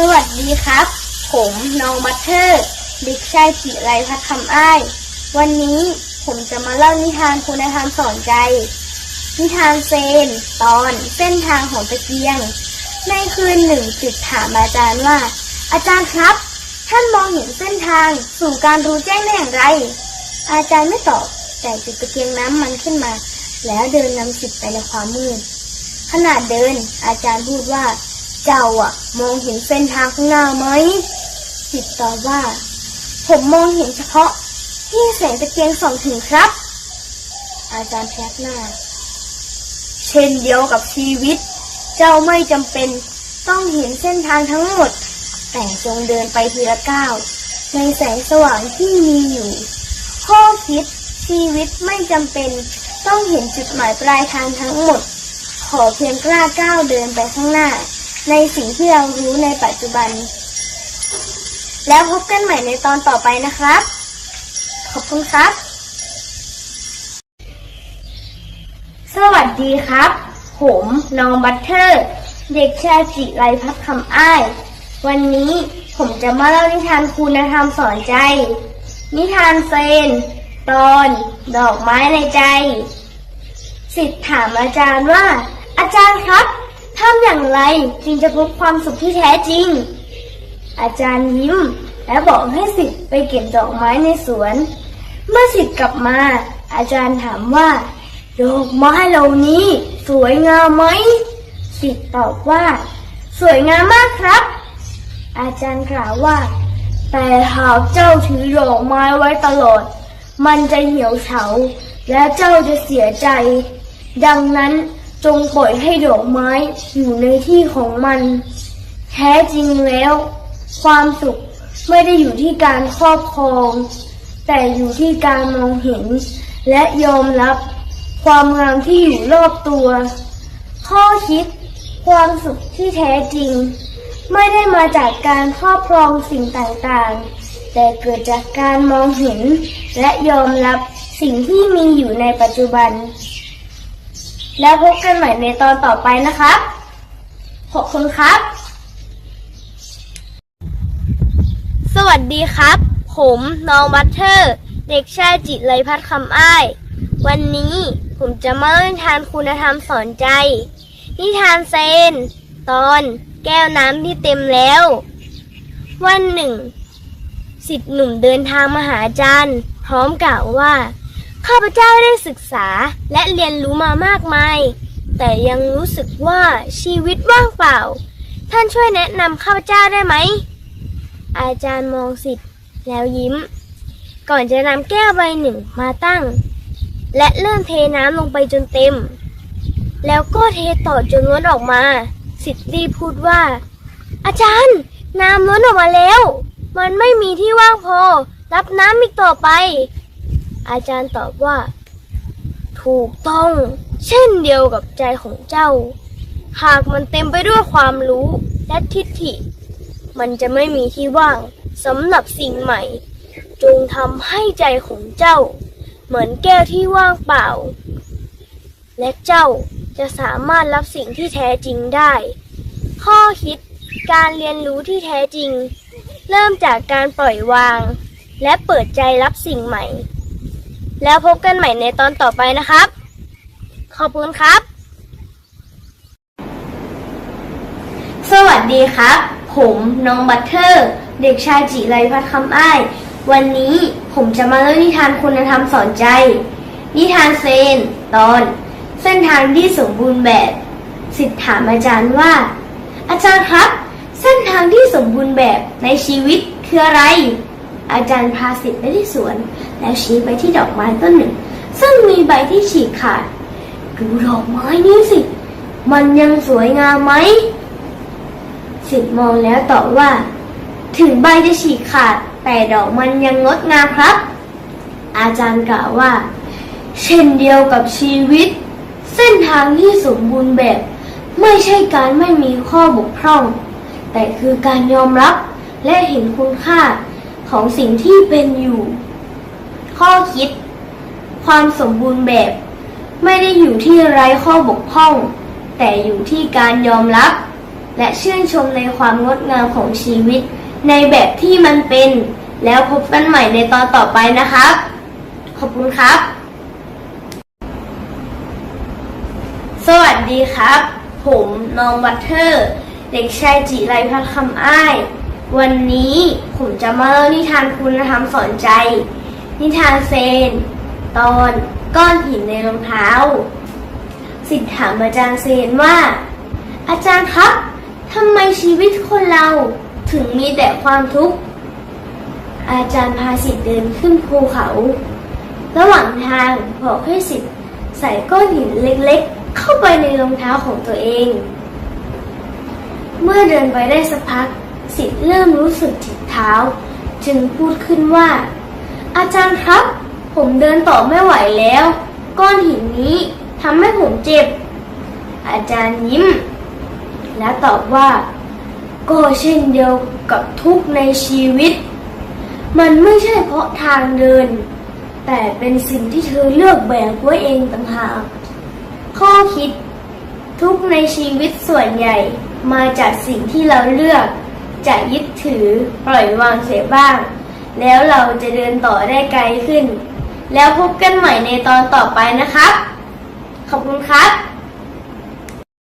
สวัสดีครับ ผมน้องมัทเทอร์เด็กชายจิไรพัฒน์คำอ้าย วันนี้ผมจะมาเล่านิทานคุณธรรมสอนใจ นิทานเซน ตอนเส้นทางของตะเกียง ในคืนหนึ่งจิตถามอาจารย์ว่า อาจารย์ครับ ท่านมองเห็นเส้นทางสู่การรู้แจ้งได้อย่างไร อาจารย์ไม่ตอบแต่จุดตะเกียงน้ำมันขึ้นมา แล้วเดินนำสิทธิไปในความมืดขณะเดิน อาจารย์พูดว่า เจ้าอะมองเห็นเส้นทางข้างหน้าไหมสิทธิ์ตอบว่า ผมมองเห็นเฉพาะที่แสงตะเกียงส่องถึงครับ อาจารย์แพยักหน้า เช่นเดียวกับชีวิต เจ้าไม่จำเป็นต้องเห็นเส้นทางทั้งหมด แต่จงเดินไปทีละก้าวในแสงสว่างที่มีอยู่ ข้อคิดชีวิตไม่จำเป็นต้องเห็นจุดหมายปลายทางทั้งหมด ขอเพียงกล้าก้าวเดินไปข้างหน้า ในสิ่งที่เรารู้ในปัจจุบัน แล้วพบกันใหม่ในตอนต่อไปนะครับ ขอบคุณครับ สวัสดีครับ ผมน้องบัตเทอร์ เด็กชายจิไรพัฒน์คำอ้าย วันนี้ผมจะมาเล่านิทานคุณธรรมสอนใจ นิทานเซน ตอน ดอกไม้ในใจ สิทธิ์ถามอาจารย์ว่า อาจารย์ครับ ทำอย่างไรจึงจะพบความสุขที่แท้จริง อาจารย์ยิ้ม และบอกให้สิทธิ์ไปเก็บดอกไม้ในสวน เมื่อสิทธิ์กลับมา อาจารย์ถามว่าดอกไม้เหล่านี้ สวยงามไหม สิทธิ์ตอบว่า สวยงามมากครับ อาจารย์กล่าวว่า แต่หากเจ้าถือดอกไม้ไว้ตลอด มันจะเหี่ยวเฉา และเจ้าจะเสียใจ ดังนั้น จงปล่อยให้ดอกไม้อยู่ในที่ของมัน แท้จริงแล้ว ความสุขไม่ได้อยู่ที่การครอบครอง แต่อยู่ที่การมองเห็น และยอมรับความงามที่อยู่รอบตัว ข้อคิด ความสุขที่แท้จริง ไม่ได้มาจากการครอบครองสิ่งต่างๆ แต่เกิดจากการมองเห็น และยอมรับสิ่งที่มีอยู่ในปัจจุบัน แล้วพบกันใหม่ในตอนต่อไปนะครับ ขอบคุณครับ สวัสดีครับ ผมน้องบัตเทอร์ เด็กชายจิตไรพัฒน์คำอ้าย วันนี้ผมจะมาเล่านิทานคุณธรรมสอนใจ นิทานเซน ตอนแก้วน้ำที่เต็มแล้ว วันหนึ่ง สิทธิหนุ่มเดินทางมาหาอาจารย์ พร้อมกล่าวว่า ข้าพเจ้าได้ศึกษาและเรียนรู้มามากมาย แต่ยังรู้สึกว่าชีวิตว่างเปล่า ท่านช่วยแนะนำข้าพเจ้าได้ไหม อาจารย์มองสิทธิ์แล้วยิ้ม ก่อนจะนำแก้วใบหนึ่งมาตั้ง และเริ่มเทน้ำลงไปจนเต็ม แล้วก็เทต่อจนล้นออกมา สิทธิ์รีพูดว่า อาจารย์น้ำล้นออกมาแล้ว มันไม่มีที่ว่างพอ รับน้ำอีกต่อไป อาจารย์ตอบว่า ถูกต้อง เช่นเดียวกับใจของเจ้า หากมันเต็มไปด้วยความรู้และทิฏฐิ มันจะไม่มีที่ว่างสำหรับสิ่งใหม่ จงทำให้ใจของเจ้า เหมือนแก้วที่ว่างเปล่า และเจ้าจะสามารถรับสิ่งที่แท้จริงได้ ข้อคิดการเรียนรู้ที่แท้จริง เริ่มจากการปล่อยวาง และเปิดใจรับสิ่งใหม่ แล้วพบกันใหม่ในตอนต่อไปนะครับ ขอบคุณครับ สวัสดีครับ ผมน้องบัตเทอร์ เด็กชายจิไรพัฒน์คำอ้าย วันนี้ผมจะมาเล่านิทานคุณธรรมสอนใจ นิทานเซน ตอน เส้นทางที่สมบูรณ์แบบ สิทธิ์ถามอาจารย์ว่า อาจารย์ครับ เส้นทางที่สมบูรณ์แบบในชีวิตคืออะไร อาจารย์พาสิทธิ์ไปที่สวน แล้วชี้ไปที่ดอกไม้ต้นหนึ่ง ซึ่งมีใบที่ฉีกขาด ดูดอกไม้นี้สิ มันยังสวยงามไหม สิทธิ์มองแล้วตอบว่า ถึงใบจะฉีกขาด แต่ดอกมันยังงดงามครับ อาจารย์กล่าวว่า เช่นเดียวกับชีวิต เส้นทางที่สมบูรณ์แบบ ไม่ใช่การไม่มีข้อบกพร่อง แต่คือการยอมรับและเห็นคุณค่า ของสิ่งที่เป็นอยู่ ข้อคิด ความสมบูรณ์แบบ ไม่ได้อยู่ที่ไร้ข้อบกพร่อง แต่อยู่ที่การยอมรับ และชื่นชมในความงดงามของชีวิต ในแบบที่มันเป็น แล้วพบกันใหม่ในตอนต่อไปนะครับ ขอบคุณครับ สวัสดีครับ ผมน้องบัตเทอร์ เด็กชายจิไรพัฒน์คำอ้าย วันนี้ผมจะมาเล่านิทานคุณธรรมสอนใจ นิทานเซน ตอนก้อนหินในรองเท้า สิทธิ์ถามอาจารย์เซนว่า อาจารย์ครับทำไมชีวิตคนเราถึงมีแต่ความทุกข์ อาจารย์พาสิทธิ์เดินขึ้นภูเขา ระหว่างทางบอกให้สิทธิ์ใส่ก้อนหินเล็กๆ เข้าไปในรองเท้าของตัวเอง เมื่อเดินไปได้สักพัก สิทธิ์เริ่มรู้สึกเจ็บเท้า จึงพูดขึ้นว่า อาจารย์ครับ ผมเดินต่อไม่ไหวแล้ว ก้อนหินนี้ทำให้ผมเจ็บ อาจารย์ยิ้ม และตอบว่า ก็เช่นเดียวกับทุกในชีวิต มันไม่ใช่เพราะทางเดิน แต่เป็นสิ่งที่เธอเลือกแบกไว้เองต่างหากข้อคิดทุกในชีวิตส่วนใหญ่มาจากสิ่งที่เราเลือก จะยึดถือปล่อยวางเสียบ้าง แล้วเราจะเดินต่อได้ไกลขึ้น แล้วพบกันใหม่ในตอนต่อไปนะครับ ขอบคุณครับ